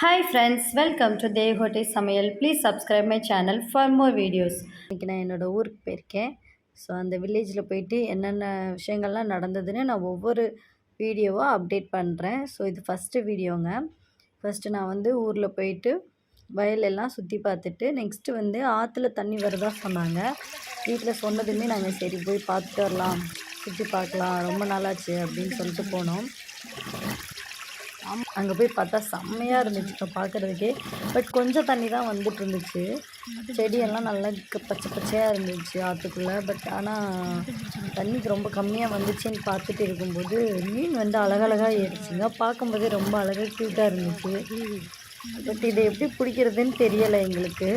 Hi friends welcome to Devakottai Samayal please subscribe my channel for more videos இன்றைக்கி நான் என்னோடய ஊருக்கு போயிருக்கேன். ஸோ அந்த வில்லேஜில் போயிட்டு என்னென்ன விஷயங்கள்லாம் நடந்ததுன்னு நான் ஒவ்வொரு வீடியோவாக அப்டேட் பண்ணுறேன் ஸோ இது ஃபஸ்ட்டு வீடியோங்க ஃபஸ்ட்டு நான் வந்து ஊரில் போயிட்டு வயலெல்லாம் சுற்றி பார்த்துட்டு நெக்ஸ்ட்டு வந்து ஆற்றுல தண்ணி வருதா சொன்னாங்க. வீட்டில் சொன்னதுமே நாங்கள் சரி போய் பார்த்துட்டு வரலாம். சுற்றி பார்க்கலாம். ரொம்ப நாளாச்சு அப்படின்னு சொல்லிட்டு போனோம். அங்கே போய் பார்த்தா செம்மையாக இருந்துச்சு பார்க்குறதுக்கே பட் கொஞ்சம் தண்ணி தான் வந்துட்டு இருந்துச்சு செடியெல்லாம் நல்லா பச்சை பச்சையாக இருந்துச்சு ஆற்றுக்குள்ளே பட் ஆனால் தண்ணிக்கு ரொம்ப கம்மியாக வந்துச்சுன்னு பார்த்துட்டு இருக்கும்போது மீன் வந்து அழகழகாக ஏறிச்சுங்க. பார்க்கும்போதே ரொம்ப அழகாக க்யூட்டாக இருந்துச்சு. பட் இதை எப்படி பிடிக்கிறதுன்னு தெரியலை எங்களுக்கு.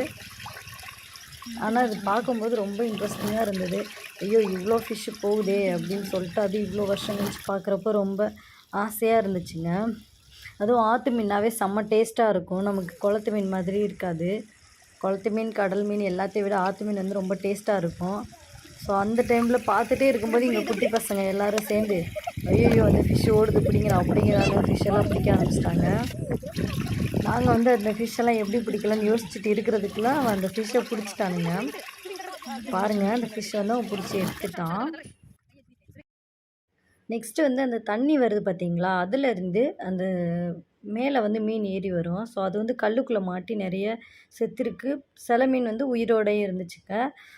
ஆனால் அது பார்க்கும்போது ரொம்ப இன்ட்ரெஸ்டிங்காக இருந்தது. ஐயோ இவ்வளோ ஃபிஷ்ஷு போகுதே அப்படின்னு சொல்லிட்டு அது இவ்வளோ வருஷம் கழிச்சு பார்க்குறப்ப ரொம்ப ஆசையாக இருந்துச்சுங்க. அதுவும் ஆற்று மீனாவே செம்ம டேஸ்ட்டாக இருக்கும். நமக்கு குளத்து மீன் மாதிரி இருக்காது. குளத்து மீன் கடல் மீன் எல்லாத்தையும் விட ஆற்று மீன் வந்து ரொம்ப டேஸ்ட்டாக இருக்கும். ஸோ அந்த டைமில் பார்த்துட்டே இருக்கும்போது இங்கே குட்டி பசங்க எல்லாரும் சேர்ந்து ஐயோ அந்த ஃபிஷ் ஓடுது பிடிங்கிற அப்படிங்கிறாங்க ஃபிஷ் எல்லாம் பிடிக்க ஆரம்பிச்சிட்டாங்க. நாங்கள் வந்து அந்த ஃபிஷ்ஷெல்லாம் எப்படி பிடிக்கலாம்னு யோசிச்சுட்டு இருக்கிறதுக்குலாம் அந்த ஃபிஷ்ஷை பிடிச்சிட்டானுங்க. பாருங்கள் அந்த ஃபிஷ் வந்து அவன் பிடிச்சி எடுத்துட்டான். நெக்ஸ்ட்டு வந்து அந்த தண்ணி வருது பார்த்தீங்களா அதுலேருந்து அந்த மேலே வந்து மீன் ஏறி வரும். ஸோ அது வந்து கல்லுக்குள்ளே மாட்டி நிறைய செத்துருக்கு. சில மீன் வந்து உயிரோடயே இருந்துச்சுங்க.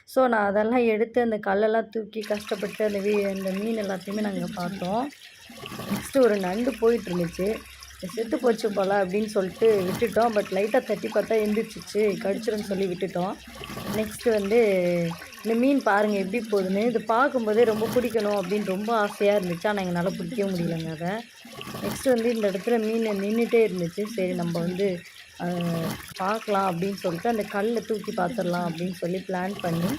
ஸோ நான் அதெல்லாம் எடுத்து அந்த கல்லெல்லாம் தூக்கி கஷ்டப்பட்டு அந்த வீ அந்த மீன் எல்லாத்தையுமே நாங்கள் பார்த்தோம். நெக்ஸ்ட்டு ஒரு நண்டு போயிட்டு இருந்துச்சு. செத்து போச்சு போல் அப்படின்னு சொல்லிட்டு விட்டுட்டோம். பட் லைட்டாக தட்டி பார்த்தா எழுந்திரிச்சிச்சு கடிச்சிருன்னு சொல்லி விட்டுட்டோம். நெக்ஸ்ட்டு வந்து இந்த மீன் பாருங்கள் எப்படி போகுதுன்னு. இது பார்க்கும்போதே ரொம்ப பிடிக்கணும் அப்படின்னு ரொம்ப ஆசையாக இருந்துச்சு. ஆனால் எங்களால் பிடிக்கவே முடியலங்க அதை. நெக்ஸ்ட்டு வந்து இந்த இடத்துல மீன் நின்றுட்டே இருந்துச்சு. சரி நம்ம வந்து பார்க்கலாம் அப்படின்னு சொல்லிட்டு அந்த கல்லை தூக்கி பார்த்துடலாம் அப்படின்னு சொல்லி பிளான் பண்ணி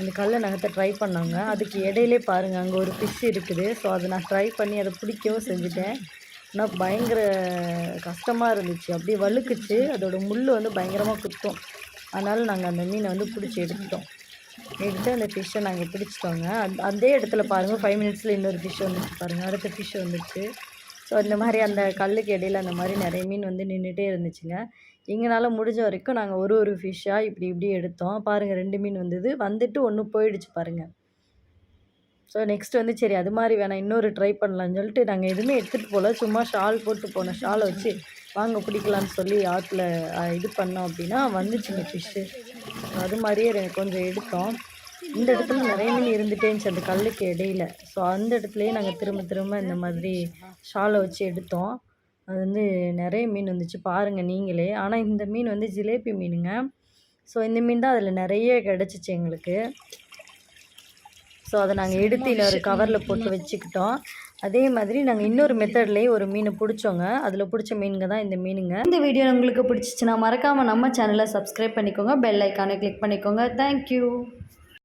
அந்த கல்லை நகத்தை ட்ரை பண்ணாங்க. அதுக்கு இடையிலே பாருங்கள் அங்கே ஒரு ஃபிஷ் இருக்குது. ஸோ அதை நான் ட்ரை பண்ணி அதை பிடிக்கவும் செஞ்சுட்டேன். ஆனால் பயங்கர கஷ்டமாக இருந்துச்சு. அப்படியே வழுக்குச்சு. அதோட முள் வந்து பயங்கரமாக குத்தும். அதனால் நாங்கள் அந்த மீனை வந்து பிடிச்சி எடுத்துட்டோம். எடுத்து அந்த ஃபிஷ்ஷை நாங்கள் பிடிச்சிட்டோங்க. அந் அதே இடத்துல பாருங்கள் ஃபைவ் மினிட்ஸில் இன்னொரு ஃபிஷ் வந்துச்சு பாருங்கள் அடுத்த ஃபிஷ் வந்துச்சு. ஸோ இந்த மாதிரி அந்த கல்லுக்கு இடையில் அந்த மாதிரி நிறைய மீன் வந்து நின்றுட்டே இருந்துச்சுங்க. எங்களால் முடிஞ்ச வரைக்கும் நாங்கள் ஒரு ஒரு ஃபிஷ்ஷாக இப்படி இப்படி எடுத்தோம். பாருங்கள் ரெண்டு மீன் வந்தது. வந்துட்டு ஒன்று போயிடுச்சு பாருங்கள் ஸோ நெக்ஸ்ட் வந்து சரி அது மாதிரி வேணாம் இன்னொரு ட்ரை பண்ணலாம்னு சொல்லிட்டு நாங்கள் எதுவுமே எடுத்துகிட்டு போகல சும்மா ஷால் போட்டு போனோம் ஷாலை வச்சு வாங்க பிடிக்கலான்னு சொல்லி ஆற்றுல இது பண்ணோம் அப்படின்னா வந்துச்சுங்க ஃபிஷ்ஷு அது மாதிரியே கொஞ்சம் எடுத்தோம். இந்த இடத்துல நிறைய மீன் இருந்துகிட்டே இருந்துச்சு அந்த கல்லுக்கு இடையில. ஸோ அந்த இடத்துலையே நாங்கள் திரும்ப திரும்ப இந்த மாதிரி ஷாலை வச்சு எடுத்தோம். அது வந்து நிறைய மீன் வந்துச்சு பாருங்கள் நீங்களே. ஆனால் இந்த மீன் வந்து ஜிலேபி மீனுங்க. ஸோ இந்த மீன் தான் அதில் நிறைய கிடச்சிச்சு எங்களுக்கு. ஸோ அதை நாங்கள் எடுத்து இன்னொரு கவரில் போட்டு வச்சுக்கிட்டோம். அதே மாதிரி நாங்கள் இன்னொரு மெத்தட்லேயே ஒரு மீனை பிடிச்சோங்க. அதில் பிடிச்ச மீனுங்க தான் இந்த மீனுங்க. இந்த வீடியோ உங்களுக்கு பிடிச்சிச்சுன்னா மறக்காமல் நம்ம சேனலை சப்ஸ்கிரைப் பண்ணிக்கோங்க. பெல் ஐக்கானை கிளிக் பண்ணிக்கோங்க. தேங்க்யூ